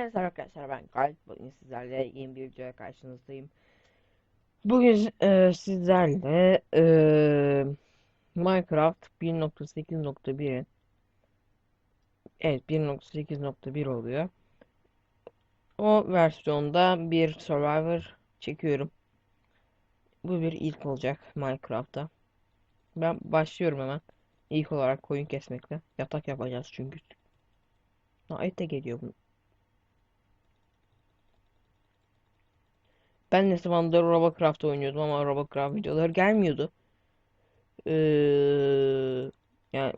Evet arkadaşlar ben Galip bugün sizlerle yeni bir videoya karşınızdayım. Bugün e, sizlerle e, Minecraft 1.8.1'in Evet 1.8.1 oluyor. O versiyonda bir Survivor çekiyorum. Bu bir ilk olacak Minecraft'ta. Ben başlıyorum hemen. İlk olarak koyun kesmekle. Yatak yapacağız çünkü. Ha, et de geliyor bu. Ben ne zamandır Robocraft oynuyordum ama Robocraft videoları gelmiyordu. Ee, yani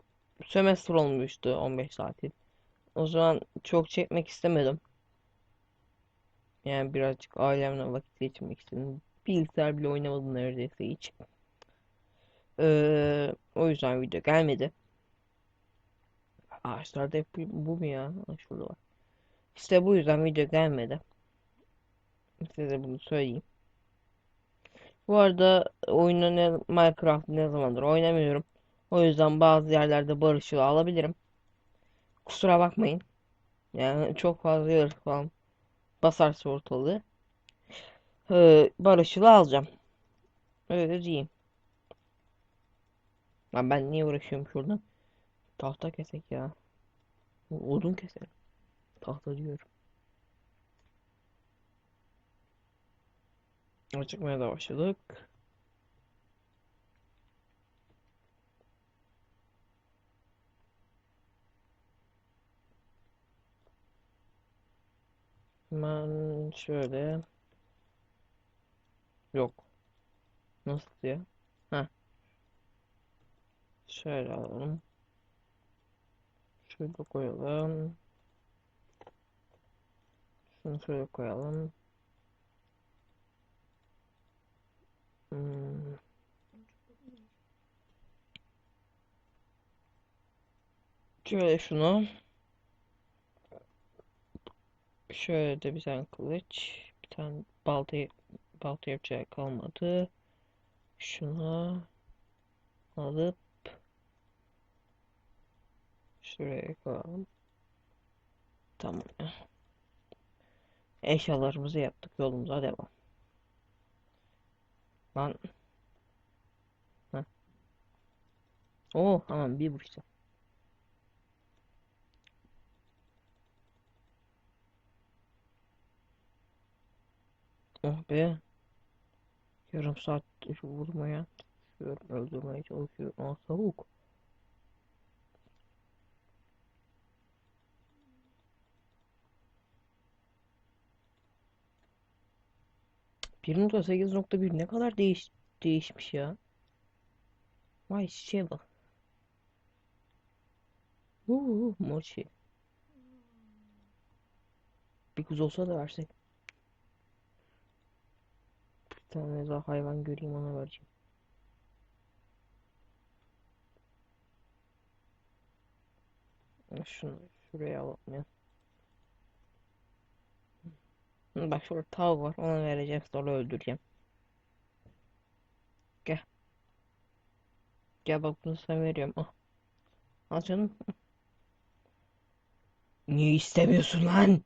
sömestr olmuştu 15 saatin. O zaman çok çekmek istemedim. Yani birazcık ailemle vakit geçirmek istedim. Bilgisayar bile oynamadım neredeyse hiç. Ee, o yüzden video gelmedi. Ağaçlarda hep bu, mu ya? Şurada var. İşte bu yüzden video gelmedi. Size bunu söyleyeyim. Bu arada oyunu ne, Minecraft ne zamandır oynamıyorum. O yüzden bazı yerlerde barışçıl alabilirim. Kusura bakmayın. Yani çok fazla yarış falan basarsa ortalığı. Ee, barışçıl alacağım. Öyle diyeyim. Lan ben niye uğraşıyorum şuradan? Tahta kesek ya. Odun keselim. Tahta diyorum. Çıkmaya da başladık. Ben şöyle yok. Nasıl ya? Ha. Şöyle alalım. Şöyle koyalım. Şunu şöyle koyalım. Hmm. Şöyle şunu. Şöyle de bir tane kılıç. Bir tane balta, balta yapacağı kalmadı. Şunu alıp şuraya koyalım. Tamam. Eşyalarımızı yaptık. Yolumuza devam. Lan. Heh. Oo tamam bir vuruşta. Oh be. Yarım saat vurmaya. Öldürmeye çalışıyorum. Aa tavuk. Bir nokta sekiz nokta bir ne kadar değiş değişmiş ya. Vay çiçeğe bak. Uuu mor çiçeği. Bir kız olsa da versek. Bir tane daha hayvan göreyim ona vereceğim. Şunu şuraya alalım ya. Hı, Bak şurada tavuk var ona vereceğim sonra öldüreceğim. Gel. Gel bak bunu sana veriyorum. Al. Al canım. Niye istemiyorsun lan?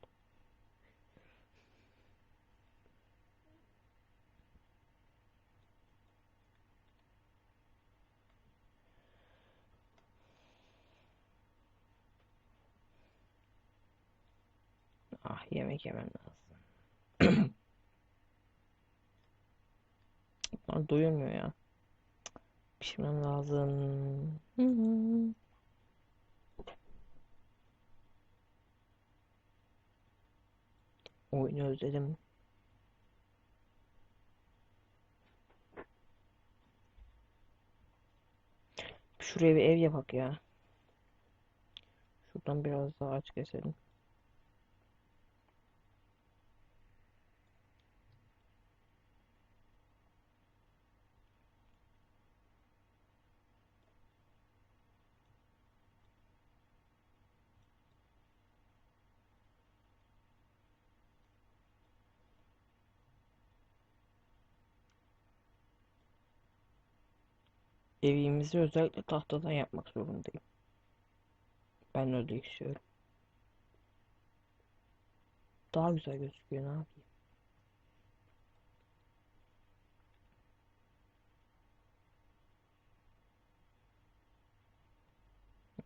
Ah yemek yemem lazım. Lan doyurmuyor ya. Pişmem lazım. Hı hı. Oyunu özledim. Şuraya bir ev yapak ya. Şuradan biraz daha ağaç keselim. Evimizi özellikle tahtadan yapmak zorundayım. Ben öyle istiyorum. daha güzel gözüküyor ne yapayım.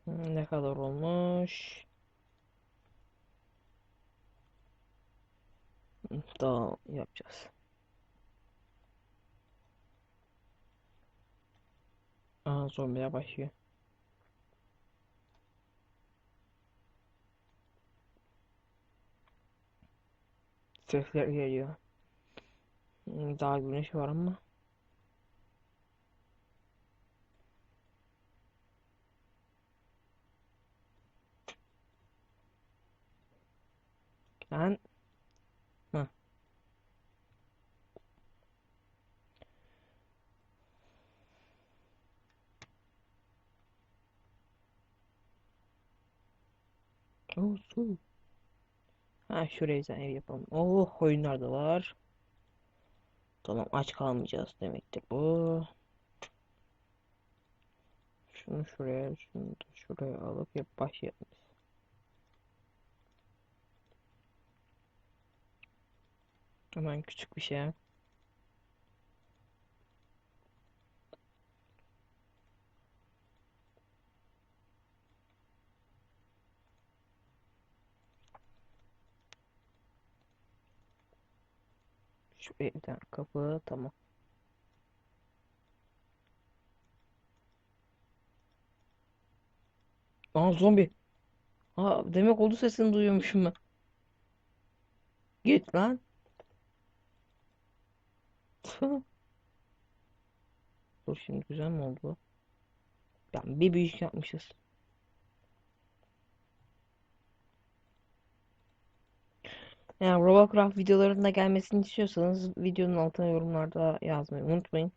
Hmm, Ne kadar olmuş? Daha yapacağız. Aha zombiler başlıyor. Sesler geliyor. Hmm, Daha güneş var ama. Ben Oh, su. Ha şuraya bir ev yapalım. Oh oyunlar da var. Tamam aç kalmayacağız demektir bu. Şunu şuraya, şunu da şuraya alıp yap başlayalım. Hemen küçük bir şey. Şuraya bir tane kapı tamam. Aa zombi. Aa demek oldu sesini duyuyormuşum ben. Git lan. Dur şimdi güzel mi oldu? Yani bir büyük yapmışız. Yani Robocraft videolarının da gelmesini istiyorsanız videonun altına yorumlarda yazmayı unutmayın.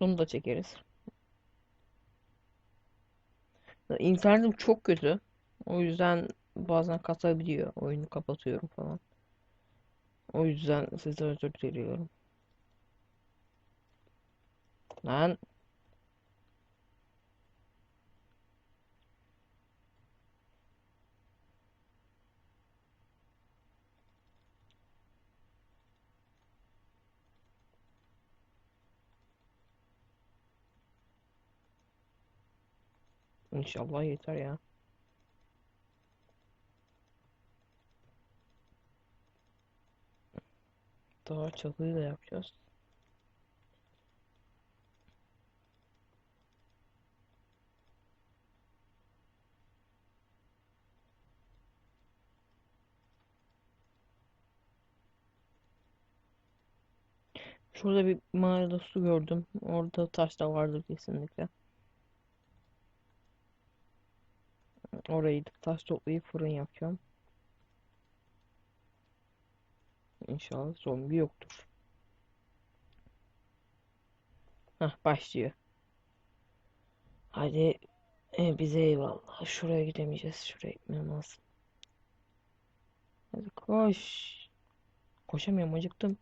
Bunu da çekeriz. İnternetim çok kötü. O yüzden bazen kasabiliyor. Oyunu kapatıyorum falan. O yüzden size özür diliyorum. Lan inşallah yeter ya. Daha çatıyı da yapacağız. Şurada bir mağarada su gördüm. Orada taş da vardır kesinlikle. Orayı taş toplayıp fırın yapacağım. İnşallah zombi yoktur. Hah başlıyor. Hadi e, bize eyvallah. Şuraya gidemeyeceğiz. Şuraya gitmem lazım. Hadi koş. Koşamıyorum acıktım.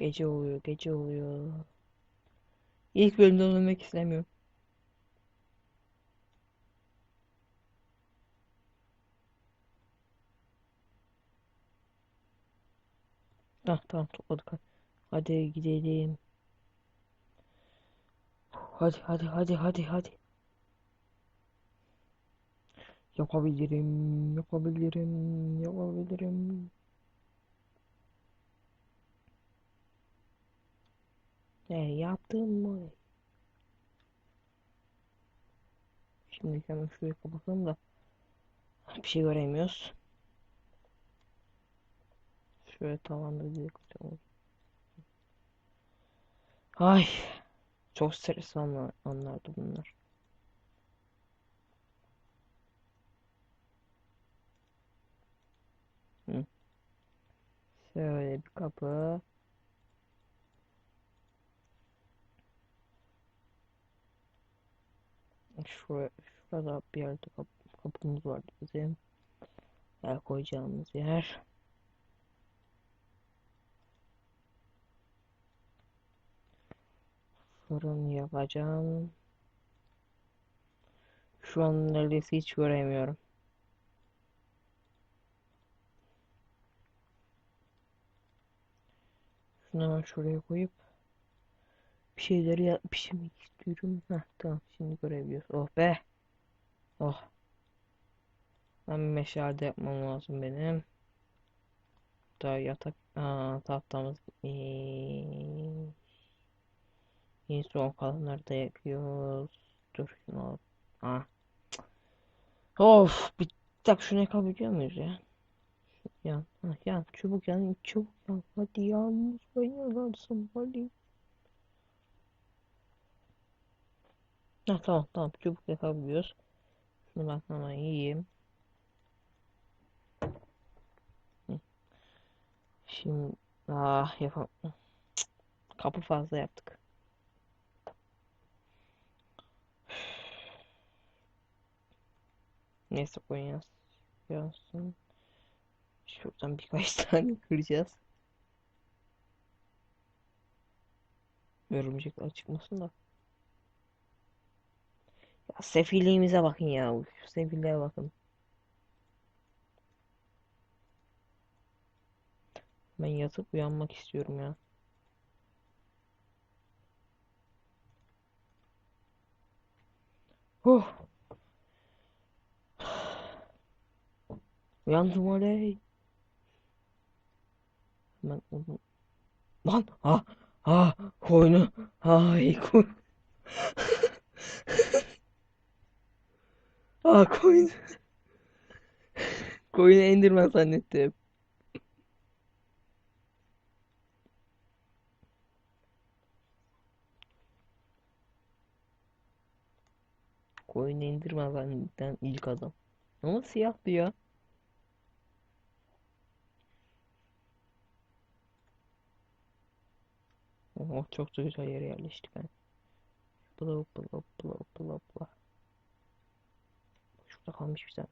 Gece oluyor, gece oluyor. İlk bölümde ölmek istemiyorum. Hah tamam topladık. Hadi gidelim. Hadi hadi hadi hadi hadi. Yapabilirim, yapabilirim, yapabilirim. E yaptım mı? Şimdi hemen şurayı kapatalım da bir şey göremiyoruz. Şöyle tavanda bir. Ay çok stresli anlar, anlardı bunlar. Hı. Şöyle bir kapı. Şuraya, şurada bir yerde kap- kapımız vardı bizim. El koyacağımız yer. Fırın yapacağım. Şu an neredeyse hiç göremiyorum. Şunu hemen şuraya koyup bir şeyleri ya- pişirmek istiyorum. Heh, tamam şimdi görebiliyoruz. Oh be. Oh. Ben meşale yapmam lazım benim. Daha yatak. Aa, tahtamız gitmiş. Yeni son kalanları da yapıyoruz. Dur şunu. Ah. Of. Bir dakika şunu yakabiliyor muyuz ya? Yan. Ha, yan. Çabuk yan. Çabuk yan. Hadi yan. Lütfen yanarsın. Hadi. Ha, tamam tamam. Çabuk yakabiliyoruz. Şunu ben hemen yiyeyim. Şimdi ah yapam. Kapı fazla yaptık. Neyse koyacağız. Yansın. Şuradan birkaç tane kıracağız. Örümcekler çıkmasın da. Ya sefilliğimize bakın ya. Sefilliğe bakın. Ben yatıp uyanmak istiyorum ya. Huh. Uyandım oley. Hemen onu... Lan! Ha! Ha! Koyunu! Ay koy. Aa koyun. Koyunu Enderman zannettim. Koyunu Enderman zanneden ilk adam. Ama siyahtı ya. Oh çok da güzel yere yerleştik hani. Bula bula bula bula bula. Şurada kalmış bir tane.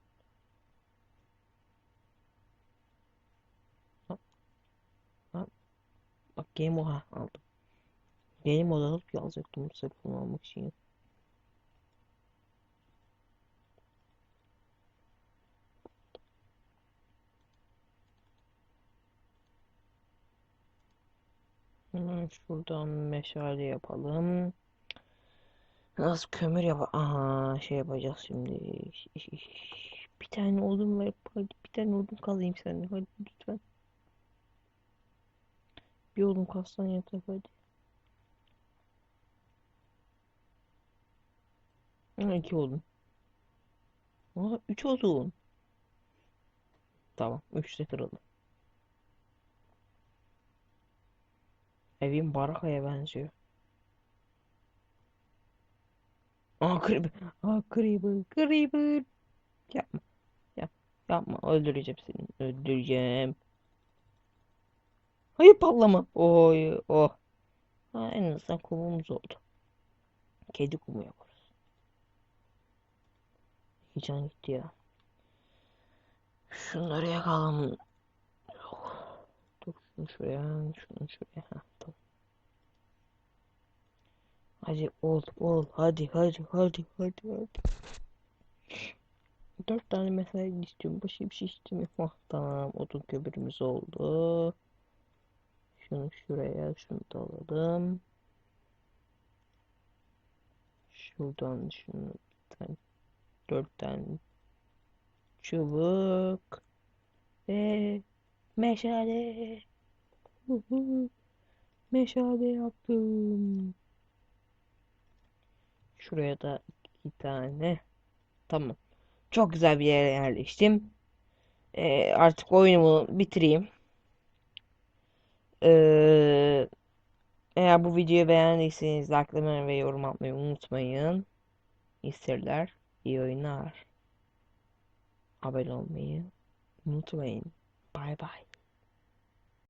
Ha, ha. Bak Game Mode'a aldım. Game Mode alıp yazacaktım bu telefonu almak için. Hemen şuradan meşale yapalım. Nasıl kömür yap? Aha şey yapacağız şimdi. Bir tane odun ver. Hadi bir tane odun kazayım sende. Hadi lütfen. Bir odun kazsan yeter hadi. Ha, iki odun. Aa, üç odun. Tamam. Üç de kırıldı. Evim barakaya benziyor. Aa Creeper. Aa Creeper. Creeper. Yapma. Yap. Yapma. Öldüreceğim seni. Öldüreceğim. Hayır patlama. Oy. Oh. Ha, en azından kumumuz oldu. Kedi kumu yaparız. Can gitti ya. Şunları yakalım. Dur şunu şuraya. Şunu şuraya. Hadi ol ol hadi hadi hadi hadi hadi. Dört tane mesai istiyorum. Başka bir şey istemiyorum. Ah tamam odun kömürümüz oldu. Şunu şuraya şunu da alalım. Şuradan şunu tane dört tane çubuk ve meşale. Huhu. Meşale yaptım. Şuraya da iki tane. Tamam. Çok güzel bir yere yerleştim. Ee, artık oyunumu bitireyim. Ee, eğer bu videoyu beğendiyseniz likelamayı ve yorum atmayı unutmayın. İyi seyirler, iyi oyunlar. Abone olmayı unutmayın. Bye bye.